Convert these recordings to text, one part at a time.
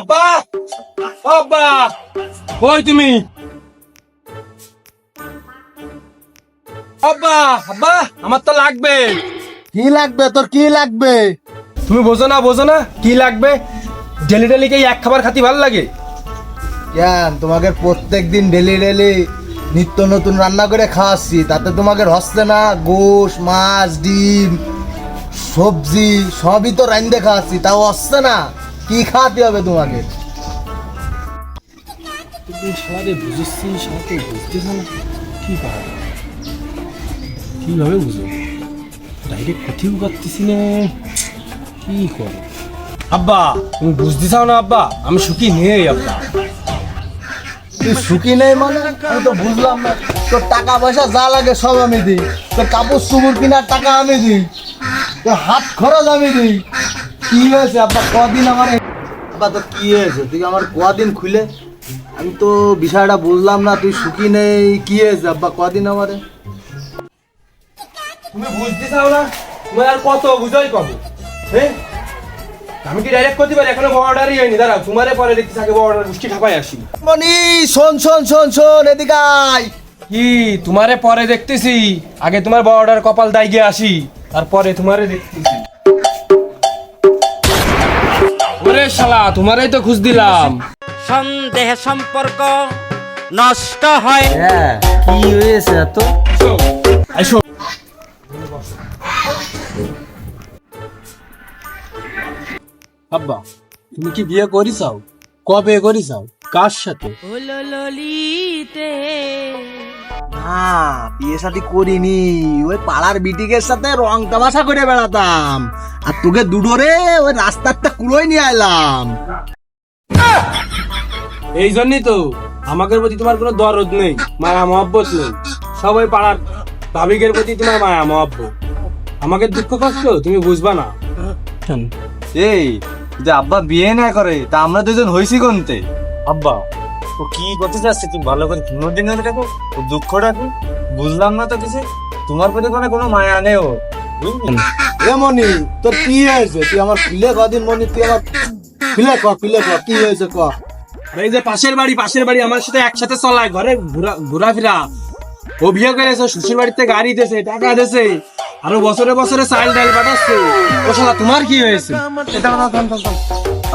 আব্বা! আব্বা! কই তুমি? আব্বা আব্বা আমার তো লাগবে। কি লাগবে? তোর কি লাগবে? তুমি বোঝো না বোঝো না কি লাগবে? ডেলি ডেলি কি এক খাবার খাতি ভালো লাগে? কেন? তোমাকে প্রত্যেক দিন ডেলি ডেলি নিত্য নতুন রান্না করে খাওয়াচ্ছি তাতে তোমাকে হচ্ছে না? গোশ মাছ ডিম সবজি সবই তো রান্দে খাওয়াচ্ছি তাও হচ্ছে না? কি খাওয়াতে হবে তোমাকে? সারারে বুঝেছি সারাকে বুঝতেছে না? কি পারা কীভাবে বুঝো ডাইরেক্ট ক্ষতিও করতেছি না। কি করো আব্বা তুমি বুঝতে চাও না আব্বা? আমি সুখী নেই আব্বা। তুই সুখী নেই মানে? আমি তো বুঝলাম না। তোর টাকা পয়সা যা লাগে সব আমি দিই। তোর কাপড় চুপুর কেনার টাকা আমি দিই। তোর হাত খরচ আমি দিই। কি হয়েছে? আব্বা কদিন আমার আব্বা তো কি হয়েছে? তুই আমার কদিন খুলে আমি তো বিষয়টা বুঝলাম না তুই সুখী নেই কি হয়েছে? আব্বা কদিন আমারে? তুমি বুঝতে চাও না? তুমি আর কত বুঝাই পাবো হ্যাঁ? আমি কি ডাইরেক্ট করতে পারি? এখনও বর্ডারই হয়নি। দাঁড়াও তোমারে পরে দেখতে থাকে বর্ডার গোষ্ঠী ঠাপাই আসি। মনি শোন শোন শোন শোন এদিকে আয়। কি? তোমারে পরে দেখতেছি। আগে তোমার বড় বর্ডার কপাল দাই গিয়ে আসি। তারপরে তোমারে দেখতেছি। ওরে শালা তোমারই তো খুঁজ দিলাম। সন্দেহ সম্পর্ক নষ্ট হয়। হ্যাঁ কি হয়েছে এত? আব্বা তুমি কি বিয়ে করিসাও কবে করিসাও কার সাথে? হলো ললিতে। না বিয়ে শাদি করিনি। ওই পাড়ার বিটিকের সাথে রং তামাশা করে বেড়াতাম। আর তোকে দুডোরে ওই রাস্তারটা কুলোই নিয়ে আইলাম। এই জন্যই তো আমাদের প্রতি তোমার কোনো দরদ নেই মায়া মহব্বত নেই। সবাই পাড়ার ভাবিকের প্রতি তোমার মায়া মহব্বত। আমাকে দুঃখ কষ্ট তুমি বুঝবা না। এই যে আব্বা বিয়ে না করে তা আমরা দুজন হইছি কোনতে? আব্বা ও কি করতে চাচ্ছে তুমি ভালো করে কোনোদিন ধরে রাখো ও দুঃখ রাখো বুঝলাম না তো কিছু। তোমার প্রতি কোনো কোনো মায়া নেই ও এ মনি তোর কি হয়েছে? তুই আমার খুলে কদিন মনি তুই আমার খুলে ক খুলে ক কি হয়েছে ক? এই যে পাশের বাড়ি পাশের বাড়ি আমার সাথে একসাথে চলায় ঘরে ঘোরা ঘোরাফেরা। ও বিয়ে করেছে শ্বশুর বাড়িতে গাড়ি দিয়েছে টাকা দিয়েছে। আরও বছরে বছরে চাল ডাল পাঠাচ্ছে। ও তোমার কি হয়েছে? এটা।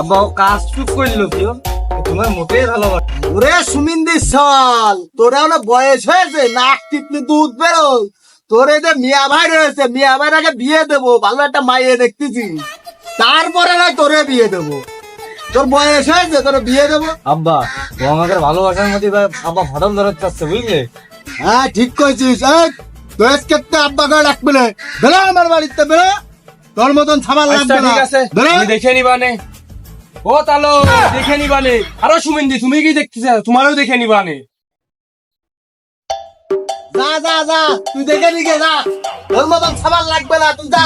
আব্বা কাজ চুপ করল কেউ তোমার মোটেই ভালোবাসে। ওরে সুমিন্দি সাল তোরা হলো বয়স হয়েছে নাক টিপলে দুধ তোর এই যে মিয়া ভাই রয়েছে মিয়া ভাইয়ের আগে বিয়ে দেবো ভালো একটা মাইয়ে দেখতেছি। তারপরে নয় তোরে বিয়ে দেবো। তোর বয়স হয়েছে তোর বিয়ে দেবো। আব্বা ও আমাকে ভালোবাসার মধ্যে এবার আব্বা ফাটল ধরতে চাচ্ছে বুঝলে? হ্যাঁ ঠিক কইছিস এই বয়স কেটে আব্বা করে ডাকবে না। বেরো আমার বাড়িতে বেরো। তোর মতন আচ্ছা লাগবে না। ঠিক আছে বেরো। দেখে নিবানে ও তালো দেখে নিবানে। আরও সুমিন্দি তুমি কি দেখতেছ? তোমারও দেখে নিবানে। যা যা যা তুই দেখে নিকে যা। তোর মতন লাগবে না তুই যা।